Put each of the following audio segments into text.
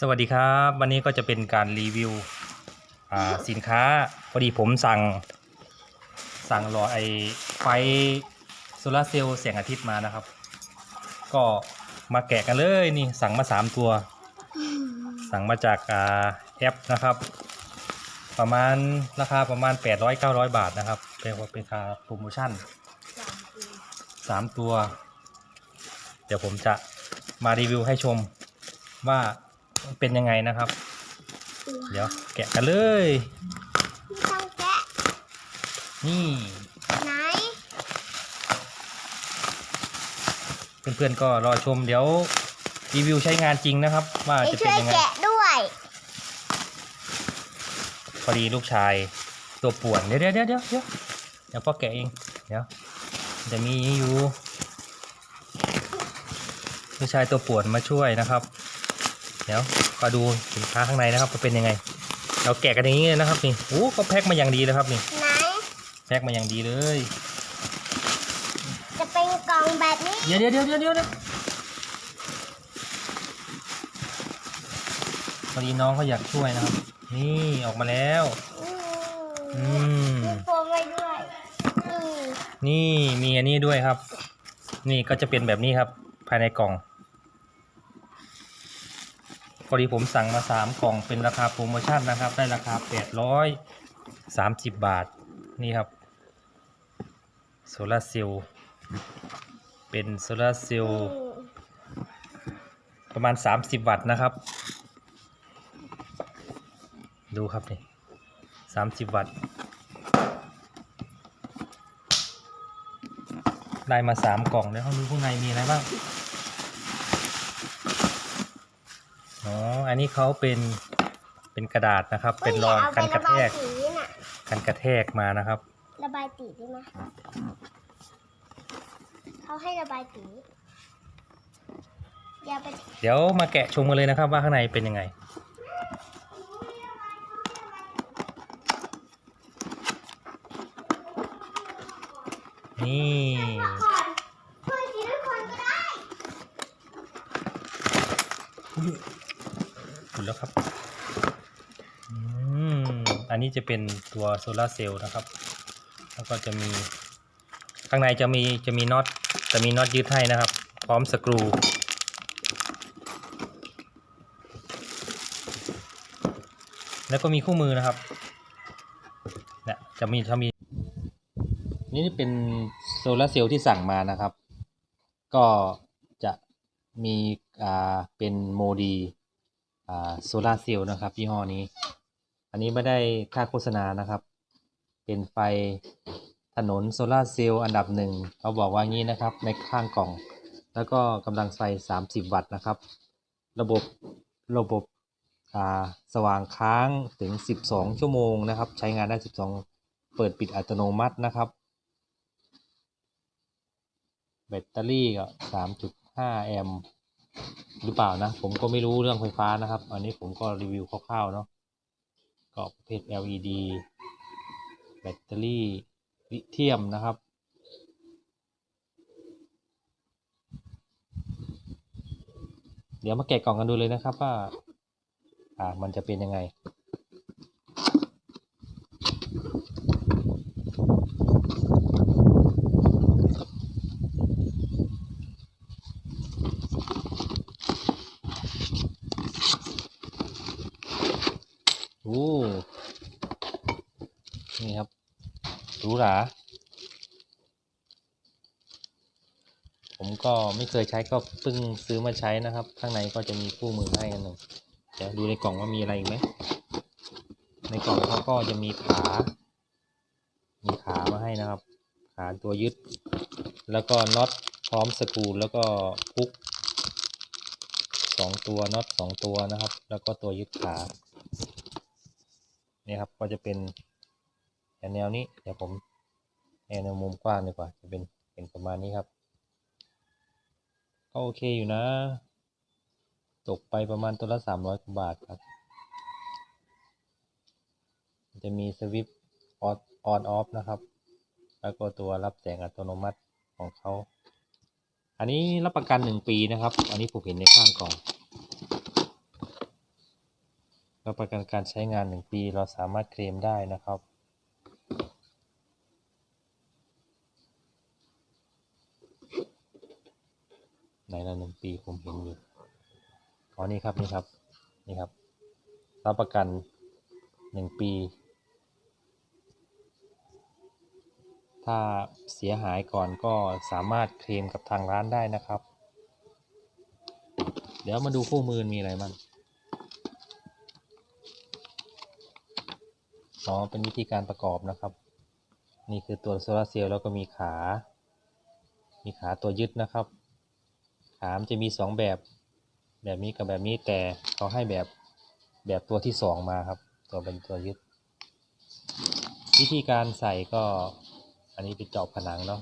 สวัสดีครับ วันนี้ก็จะเป็นการรีวิวสินค้าพอดีผมสั่ง สั่งหลอดไอไฟโซลาเซลล์แสงอาทิตย์มานะครับ ก็มาแกะกันเลยนี่สั่งมา3ตัว สั่งมาจากอาแอปนะครับ ประมาณราคาประมาณ 800-900 บาทนะครับ เป็นเป็นราคาโปรโมชั่น3ตัว เดี๋ยวผมจะมารีวิวให้ชมว่า เป็นยังไงนะครับ เดี๋ยวแกะกันเลยต้องแกะนี่ไหนเพื่อนๆก็รอชมเดี๋ยวรีวิวใช้งานจริงนะครับ ว่าไปจะเป็ช่นวยยังไง แกะด้วยพอดีลูกชายตัวป่วนเดี๋ยวเดี๋ยวเดี๋ยวเดี๋ยวเดี๋ยวเดี๋ยวพ่อแกะเองเดี๋ยวจะมีอยู่ลูกชายตัวป่วนมาช่วยนะครับ เดี๋ยวก็ดูสินค้าข้างในนะครับว่าเป็นยังไง เราแกะกันอย่างนี้เลยนะครับนี่โอ้เขาแพ็คมาอย่างดีเลยครับนี่ไหนแพ็คมาอย่างดีเลย จะเป็นกล่องแบบนี้เดี๋ยวเดี๋ยวเดี๋ยวเดี๋ยวเดี๋ยวเดี๋ยวพอดีน้องเขาอยากช่วยนะครับ นี่ออกมาแล้วอือืมมมีโฟมไว้ด้วยนี่นี่มีอันนี้ด้วยครับ นี่ก็จะเป็นแบบนี้ครับ ภายในกล่องพ อดีผมสั่งมาสามกล่องเป็นราคาโปรโมชั่นนะครับ ได้ราคาแปดร้อยสามสิบบาท นี่ครับโซลาร์เซลล์เป็นโซลาร์เซลล์ประมาณ 30 วัตต์นะครับ ดูครับนี่30 วัตต์ ได้มา 3 กล่องแล้วเราดูข้างในมีอะไรบ้าง อ๋อ อันนี้เขาเป็นเป็นกระดาษนะครับ เป็นรองอากันกระแทกไประบายสีน่ะกันกระแทกมานะครับ ระบายสีได้ไหมเขาให้ระบายสีอย่าไปเดี๋ยวมาแกะชมกันเลยนะครับ ว่าข้างในเป็นยังไง นี่ก่อนช่วยสีทุกคนก็ได้ หมดแล้วครับอืมอันนี้จะเป็นตัวโซลาเซลล์นะครับ แล้วก็จะมีข้างในจะมีจะมีน็อตจะมีน็อตยึดให้นะครับ พร้อมสกรูแล้วก็มีคู่มือนะครับเนี่ยจะมีจะมี นี่เป็นโซลาเซลล์ที่สั่งมานะครับ ก็จะมีอ่าเป็นโมดี โซลาเซลล์นะครับยี่ห้อนี้ อันนี้ไม่ได้ค่าโฆษณานะครับ เป็นไฟถนนโซลาเซลล์อันดับหนึ่งเขาบอกว่างี้นะครับในข้างกล่อง แล้วก็กำลังไฟ 30 วัตต์นะครับ ระบบระบบสว่างค้างถึง 12 ชั่วโมงนะครับ ใช้งานได้ 12 เปิดปิดอัตโนมัตินะครับ แบตเตอรี่ก็3.5 แอมป์ หรือเปล่านะ ผมก็ไม่รู้เรื่องไฟฟ้านะครับ อันนี้ผมก็รีวิวคร่าวๆเนาะก็ประเภท LED แบตเตอรี่ลิเทียมนะครับ เดี๋ยวมาแกะกล่องกันดูเลยนะครับว่าอ่ามันจะเป็นยังไง โอ้นี่ครับหรูหราผมก็ไม่เคยใช้ก็เพิ่งซื้อมาใช้นะครับ ข้างในก็จะมีคู่มือให้กันหนึ่งเดี๋ยวดูในกล่องว่ามีอะไรอีกไหมในกล่องเขาก็จะมีขา มีขามาให้นะครับ ขาตัวยึด แล้วก็น็อตพร้อมสกรูแล้วก็พุกสองตัวน็อตสองตัวนะครับ แล้วก็ตัวยึดขา นี่ยครับก็จะเป็นแนวนี้เดี๋ยวผมแนวมุมกว้างดีกว่า จะเป็นเป็นประมาณนี้ครับ ก็โอเคอยู่นะ ตกไปประมาณตัวละสามร้อยกว่าบาทครับ จะมีสวิตช์ออนออนออฟนะครับ แล้วก็ตัวรับแสงอัตโนมัติของเขา อันนี้รับประกันหนึ่งปีนะครับ อันนี้ผมเห็นในข้างกล่อง รับประกันการใช้งาน 1 ปี เราสามารถเคลมได้นะครับ ไหนละหนึ่งปีผมเห็นอยู่อ๋อนี่ครับนี่ครับนี่ครับ รับประกันหนึ่งปี ถ้าเสียหายก่อนก็สามารถเคลมกับทางร้านได้นะครับ เดี๋ยวมาดูคู่มือมีอะไรบ้าง อ๋อเป็นวิธีการประกอบนะครับ นี่คือตัวโซลาร์เซลล์แล้วก็มีขา มีขาตัวยึดนะครับ ขามจะมีสองแบบ แบบนี้กับแบบนี้แต่เขาให้แบบแบบตัวที่สองมาครับ ตัวเป็นตัวยึด วิธีการใส่ก็อันนี้เป็นเจาะผนังเนาะ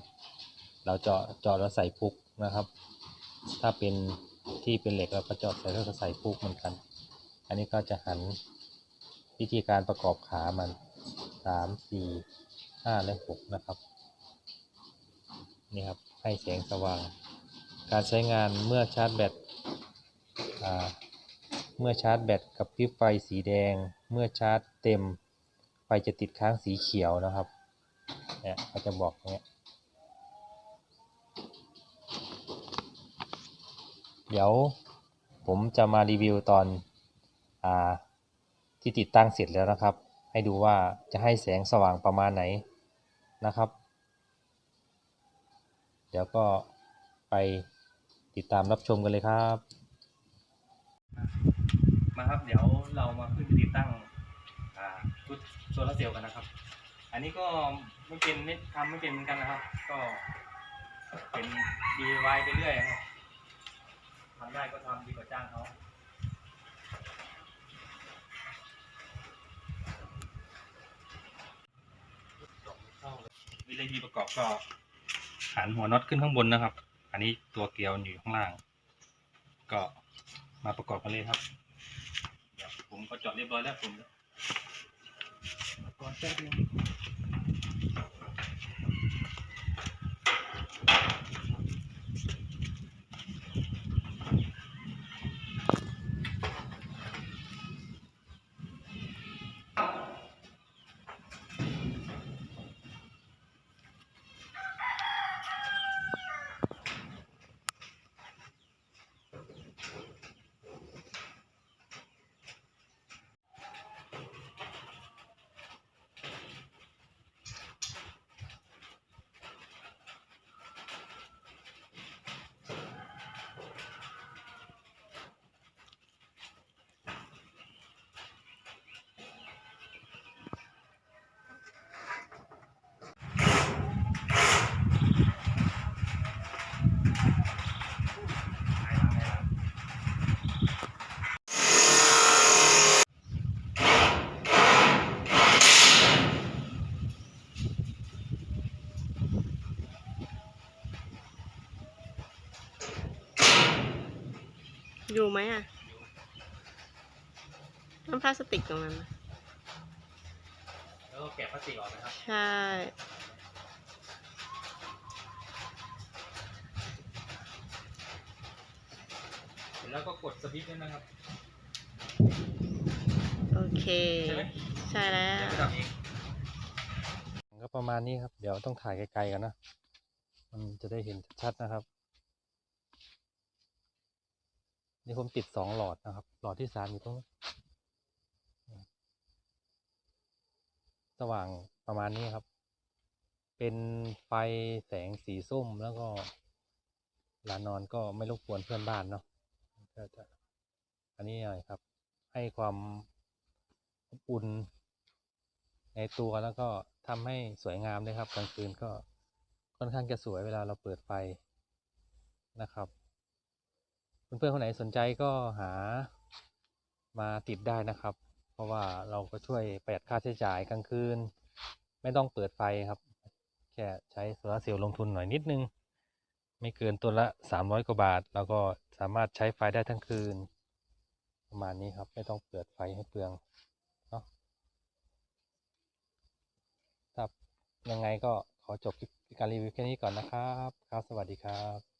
เราเจาะเจาะแล้วใส่พุกนะครับ ถ้าเป็นที่เป็นเหล็กเราก็เจาะใส่แล้วก็ใส่พุกเหมือนกัน อันนี้ก็จะหัน วิธีการประกอบขามันสามสี่ห้าและหกนะครับนี่ครับให้แสงสว่าง การใช้งานเมื่อชาร์จแบตเมื่อชาร์จแบตกับพริบไฟสีแดง เมื่อชาร์จเต็มไฟจะติดค้างสีเขียวนะครับเนี่ยเขาจะบอกอย่างเงี้ยเดี๋ยวผมจะมารีวิวตอนอ่า ที่ติดตั้งเสร็จแล้วนะครับ ให้ดูว่าจะให้แสงสว่างประมาณไหนนะครับ เดี๋ยวก็ไปติดตามรับชมกันเลยครับ มาครับเดี๋ยวเรามาขึ้นติดตั้งชุดโซลาร์เซลล์กันนะครับ อันนี้ก็ไม่เป็นไม่ทำไม่เป็นเหมือนกันนะครับ ก็เป็น DIY ไปเรื่อยครับทำได้ก็ทำดีกว่าจ้างเขา วิธีประกอบก็หันหัวน็อตขึ้นข้างบนนะครับ อันนี้ตัวเกลียวอยู่ข้างล่าง ก็มาประกอบกันเลยครับเดี๋ยวผมก็เจอดเรียบร้อยแล้วผมก่อนแป๊บนึง อยู่ไหมอะน้ำพลาสติกตรงนั้นน่ะแล้วก็แกะพลาสติกออกนะครับ ใช่เสร็จแล้วก็กดสวิตช์ด้วยนะครับ โอเค ใช่ไหมใช่แล้ว เดี๋ยวไปทำเองก็ประมาณนี้ครับ เดี๋ยวต้องถ่ายไกลๆกันนะ มันจะได้เห็นชัดๆนะครับ นี่ผมติดสองหลอดนะครับ หลอดที่สามอยู่ตรงนู้นสว่างประมาณนี้ครับ เป็นไฟแสงสีส้มแล้วก็ลานอนก็ไม่รบกวนเพื่อนบ้านเนาะก็จะอันนี้หน่อยครับ ให้ความอบอุ่นในตัวแล้วก็ทำให้สวยงามด้วยครับกลางคืนก็ค่อนข้างจะสวยเวลาเราเปิดไฟนะครับ เพื่อนๆคนไหนสนใจก็หามาติดได้นะครับ เพราะว่าเราก็ช่วยประหยัดค่าใช้จ่ายกลางคืน ไม่ต้องเปิดไฟครับ แค่ใช้โซลาร์เซลล์ลงทุนหน่อยนิดนึง ไม่เกินตัวละสามร้อยกว่าบาท แล้วก็สามารถใช้ไฟได้ทั้งคืน ประมาณนี้ครับ ไม่ต้องเปิดไฟให้เปลืองเนาะครับยังไงก็ขอจบการรีวิวแค่นี้ก่อนนะครับ ครับ สวัสดีครับ